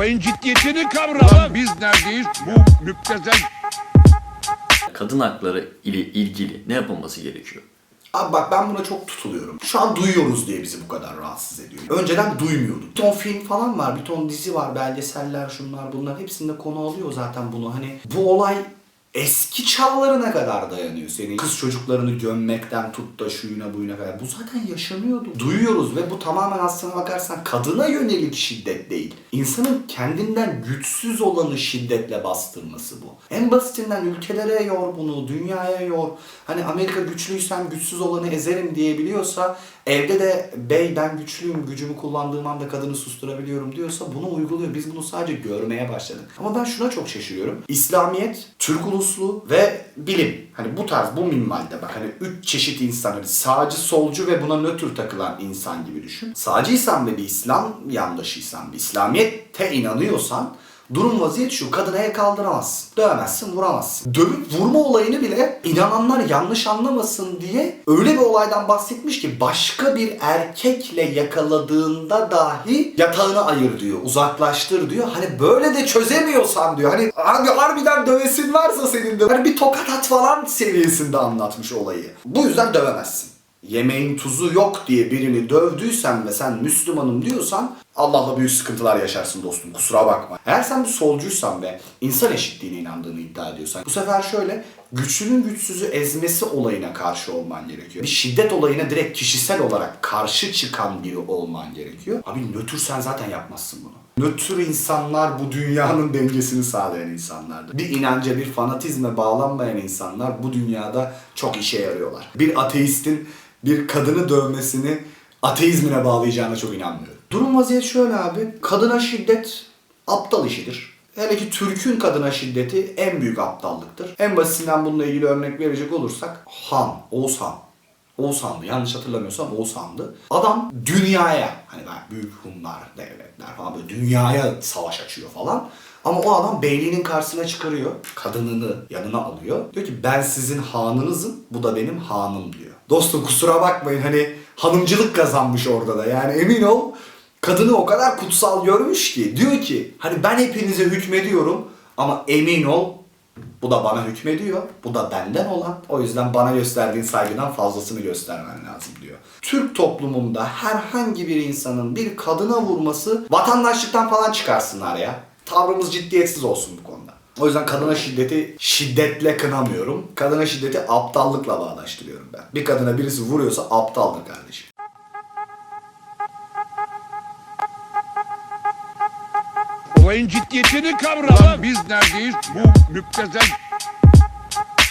Olayın ciddiyetini kavra. Biz neredeyiz? Bu müptezel Kadın hakları ile ilgili ne yapılması gerekiyor? Abi bak ben buna çok tutuluyorum. Şu an duyuyoruz diye bizi bu kadar rahatsız ediyor. Önceden duymuyorduk. Bir ton film falan var, bir ton dizi var, belgeseller, şunlar bunlar. Hepsinde konu alıyor zaten bunu. Hani bu olay eski çağlarına kadar dayanıyor. Senin kız çocuklarını gömmekten tut da şuyuna buyuna kadar. Bu zaten yaşanıyordu. Duyuyoruz ve bu tamamen aslına bakarsan kadına yönelik şiddet değil. İnsanın kendinden güçsüz olanı şiddetle bastırması bu. En basitinden ülkelere yor bunu, dünyaya yor. Hani Amerika güçlüysem güçsüz olanı ezerim diyebiliyorsa evde de bey ben güçlüyüm, gücümü kullandığım anda kadını susturabiliyorum diyorsa bunu uyguluyor. Biz bunu sadece görmeye başladık. Ama ben şuna çok şaşırıyorum. İslamiyet, Türk uluslu ve bilim. Hani bu tarz, bu minvalde bak hani üç çeşit insan. Hani sağcı, solcu ve buna nötr takılan insan gibi düşün. Sağcıysan ve bir İslam yandaşıysan, bir İslamiyet'e inanıyorsan Durum vaziyet şu, kadına el kaldıramazsın. Dövemezsin, vuramazsın. Dövüp vurma olayını bile inananlar yanlış anlamasın diye öyle bir olaydan bahsetmiş ki başka bir erkekle yakaladığında dahi yatağını ayır diyor, uzaklaştır diyor. Hani böyle de çözemiyorsan diyor. Hani abi harbiden dövesin varsa senin de. Hani bir tokat at falan seviyesinde anlatmış olayı. Bu yüzden dövemezsin yemeğin tuzu yok diye birini dövdüysen ve sen Müslümanım diyorsan Allah'la büyük sıkıntılar yaşarsın dostum kusura bakma. Eğer sen bir solcuysan ve insan eşitliğine inandığını iddia ediyorsan bu sefer şöyle güçlünün güçsüzü ezmesi olayına karşı olman gerekiyor. Bir şiddet olayına direkt kişisel olarak karşı çıkan biri olman gerekiyor. Abi nötr sen zaten yapmazsın bunu. Nötr insanlar bu dünyanın dengesini sağlayan insanlardır. Bir inanca, bir fanatizme bağlanmayan insanlar bu dünyada çok işe yarıyorlar. Bir ateistin bir kadını dövmesini ateizmine bağlayacağına çok inanmıyorum. Durum vaziyet şöyle abi. Kadına şiddet aptal işidir. Hele ki Türk'ün kadına şiddeti en büyük aptallıktır. En basitinden bununla ilgili örnek verecek olursak Han, Oğuz Han. Oğuz Han'dı. Yanlış hatırlamıyorsam Oğuz Han'dı. Adam dünyaya hani ben büyük Hunlar, devletler falan böyle dünyaya savaş açıyor falan. Ama o adam beyliğinin karşısına çıkarıyor. Kadınını yanına alıyor. Diyor ki ben sizin hanınızım, bu da benim hanım diyor. Dostum kusura bakmayın hani hanımcılık kazanmış orada da. Yani emin ol kadını o kadar kutsal görmüş ki. Diyor ki hani ben hepinize hükmediyorum ama emin ol bu da bana hükmediyor. Bu da benden olan. O yüzden bana gösterdiğin saygıdan fazlasını göstermen lazım diyor. Türk toplumunda herhangi bir insanın bir kadına vurması vatandaşlıktan falan çıkarsınlar ya. Tavrımız ciddiyetsiz olsun bu konuda. O yüzden kadına şiddeti şiddetle kınamıyorum. Kadına şiddeti aptallıkla bağdaştırıyorum ben. Bir kadına birisi vuruyorsa aptaldır kardeşim. olayın ciddiyetini kavra. Biz neredeyiz? Bu müptezel